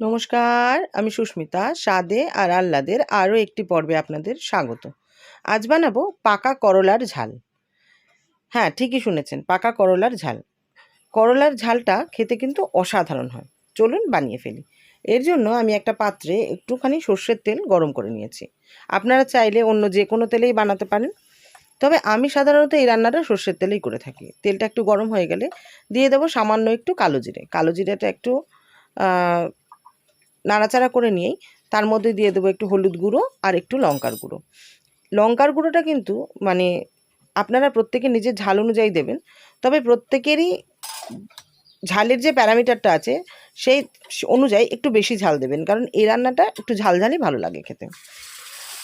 নমস্কার, আমি সুস্মিতা স্বাদে আর আহ্লাদের আরও একটি পর্বে আপনাদের স্বাগত। আজ বানাবো পাকা করলার ঝাল। হ্যাঁ ঠিকই শুনেছেন, পাকা করলার ঝাল। করলার ঝালটা খেতে কিন্তু অসাধারণ হয়। চলুন বানিয়ে ফেলি। এর জন্য আমি একটা পাত্রে একটুখানি সর্ষের তেল গরম করে নিয়েছি। আপনারা চাইলে অন্য যে কোনো তেলেই বানাতে পারেন। তবে আমি সাধারণত এই রান্নাটা সর্ষের তেলেই করে থাকি। তেলটা একটু গরম হয়ে গেলে দিয়ে দেবো সামান্য একটু কালো জিরে। কালো জিরেটা একটু নাড়াচাড়া করে নিয়েই তার মধ্যে দিয়ে দেবো একটু হলুদ গুঁড়ো আর একটু লঙ্কার গুঁড়ো। লঙ্কার গুঁড়োটা কিন্তু মানে আপনারা প্রত্যেকে নিজের ঝাল অনুযায়ী দেবেন, তবে প্রত্যেকেরই ঝালের যে প্যারামিটারটা আছে সেই অনুযায়ী একটু বেশি ঝাল দেবেন, কারণ এই রান্নাটা একটু ঝালঝালই ভালো লাগে খেতে।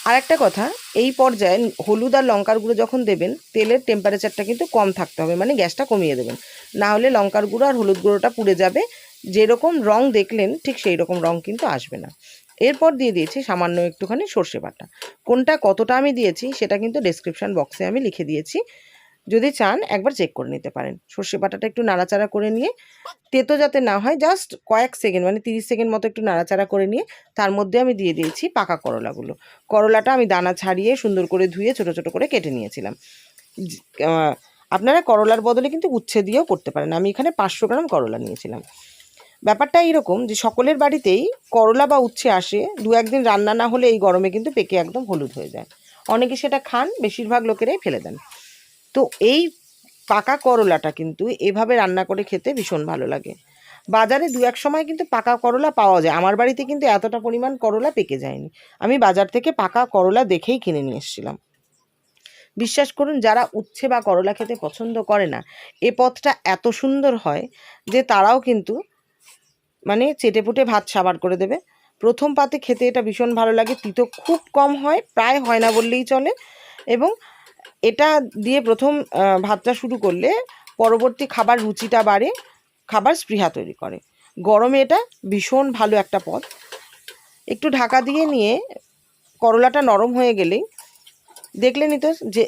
আর একটা কথা, এই পর্যায়ে হলুদ আর লঙ্কার গুঁড়ো যখন দেবেন, তেলের টেম্পারেচারটা কিন্তু কম থাকতে হবে মানে গ্যাসটা কমিয়ে দেবেন। না হলে লঙ্কার গুঁড়ো আর হলুদ গুঁড়োটা পুড়ে যাবে, যেরকম রং দেখলেন, ঠিক সেই রকম রং কিন্তু আসবে না। এরপর দিয়ে দিয়েছি সামান্য একটুখানি সর্ষে বাটা। কোনটা কতটা আমি দিয়েছি, সেটা কিন্তু ডেসক্রিপশান বক্সে আমি লিখে দিয়েছি। যদি চান, একবার চেক করে নিতে পারেন। সর্ষে বাটাটা একটু নাড়াচাড়া করে নিয়ে, তেতো যাতে না হয় জাস্ট কয়েক সেকেন্ড মানে তিরিশ সেকেন্ড মতো একটু নাড়াচাড়া করে নিয়ে, তার মধ্যে আমি দিয়ে দিয়েছি পাকা করলাগুলো। করলাটা আমি দানা ছাড়িয়ে সুন্দর করে ধুয়ে ছোট ছোট করে কেটে নিয়েছিলাম। আপনারা করলার বদলে কিন্তু উচ্ছে দিয়েও করতে পারেন। আমি এখানে পাঁচশো গ্রাম করলা নিয়েছিলাম। ব্যাপারটা এইরকম যে, সকলের বাড়িতেই করলা বা উচ্ছে আসে, দু একদিন রান্না না হলে এই গরমে কিন্তু পেকে একদম হলুদ হয়ে যায়। অনেকে সেটা খান, বেশিরভাগ লোকেরাই ফেলে দেন। তো এই পাকা করলাটা কিন্তু এভাবে রান্না করে খেতে ভীষণ ভালো লাগে। বাজারে দু এক সময় কিন্তু পাকা করলা পাওয়া যায়। আমার বাড়িতে কিন্তু এতটা পরিমাণ করলা পেকে যায়নি। আমি বাজার থেকে পাকা করলা দেখেই কিনে নিয়ে এসেছিলাম। বিশ্বাস করুন, যারা উচ্ছে বা করলা খেতে পছন্দ করে না, এ পথটা এত সুন্দর হয় যে তারাও কিন্তু মানে চেটেপুটে ভাত সাবার করে দেবে। প্রথম পাতে খেতে এটা ভীষণ ভালো লাগে। তিতো খুব কম হয়, প্রায় হয় না বললেই চলে। এবং এটা দিয়ে প্রথম ভাতটা শুরু করলে পরবর্তী খাবার রুচিটা বাড়ে, খাবার স্পৃহা তৈরি করে। গরমে এটা ভীষণ ভালো একটা পদ একটু ঢাকা দিয়ে নিয়ে করলাটা নরম হয়ে গেলেই দেখলেনই তো যে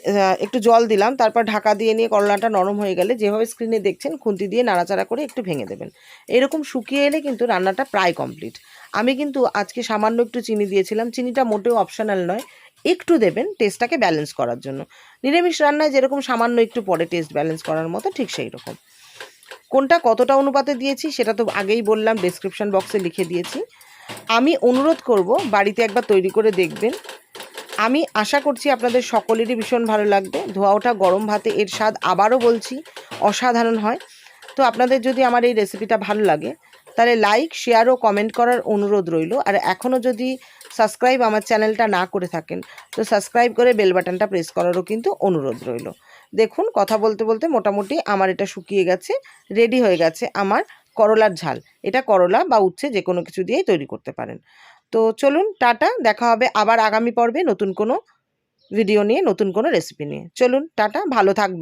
একটু জল দিলাম, তারপর ঢাকা দিয়ে নিয়ে করলাটা নরম হয়ে গেলে যেভাবে স্ক্রিনে দেখছেন, খুন্তি দিয়ে নাড়াচাড়া করে একটু ভেঙে দেবেন। এরকম শুকিয়ে এলে কিন্তু রান্নাটা প্রায় কমপ্লিট আমি কিন্তু আজকে সামান্য একটু চিনি দিয়েছিলাম। চিনিটা মোটেও অপশনাল নয়। একটু দেবেন টেস্টটাকে ব্যালেন্স করার জন্য। নিরামিষ রান্নায় যেরকম সামান্য একটু পরে টেস্ট ব্যালেন্স করার মতো, ঠিক সেই রকম। কোনটা কতটা অনুপাতে দিয়েছি সেটা তো আগেই বললাম ডেসক্রিপশন বক্সে লিখে দিয়েছি। আমি অনুরোধ করব, বাড়িতে একবার তৈরি করে দেখবেন। আমি আশা করছি আপনাদের সকলেরই ভীষণ ভালো লাগবে। ধোয়া ওঠা গরম ভাতে এর স্বাদ আবারও বলছি, অসাধারণ হয়। তো আপনাদের যদি আমার এই রেসিপিটা ভালো লাগে, তাহলে লাইক শেয়ার ও কমেন্ট করার অনুরোধ রইল। আর এখনও যদি সাবস্ক্রাইব আমার চ্যানেলটা না করে থাকেন, তো সাবস্ক্রাইব করে বেল বাটনটা প্রেস করারও কিন্তু অনুরোধ রইল। দেখুন, কথা বলতে বলতে মোটামুটি আমার এটা শুকিয়ে গেছে রেডি হয়ে গেছে আমার করলার ঝাল। এটা করলা বা উচ্ছে যে কোনো কিছু দিয়েই তৈরি করতে পারেন। তো চলুন, টাটা, দেখা হবে আবার আগামী পর্বে নতুন কোনো ভিডিও নিয়ে, নতুন কোনো রেসিপি নিয়ে। চলুন, টাটা, ভালো থাকবেন।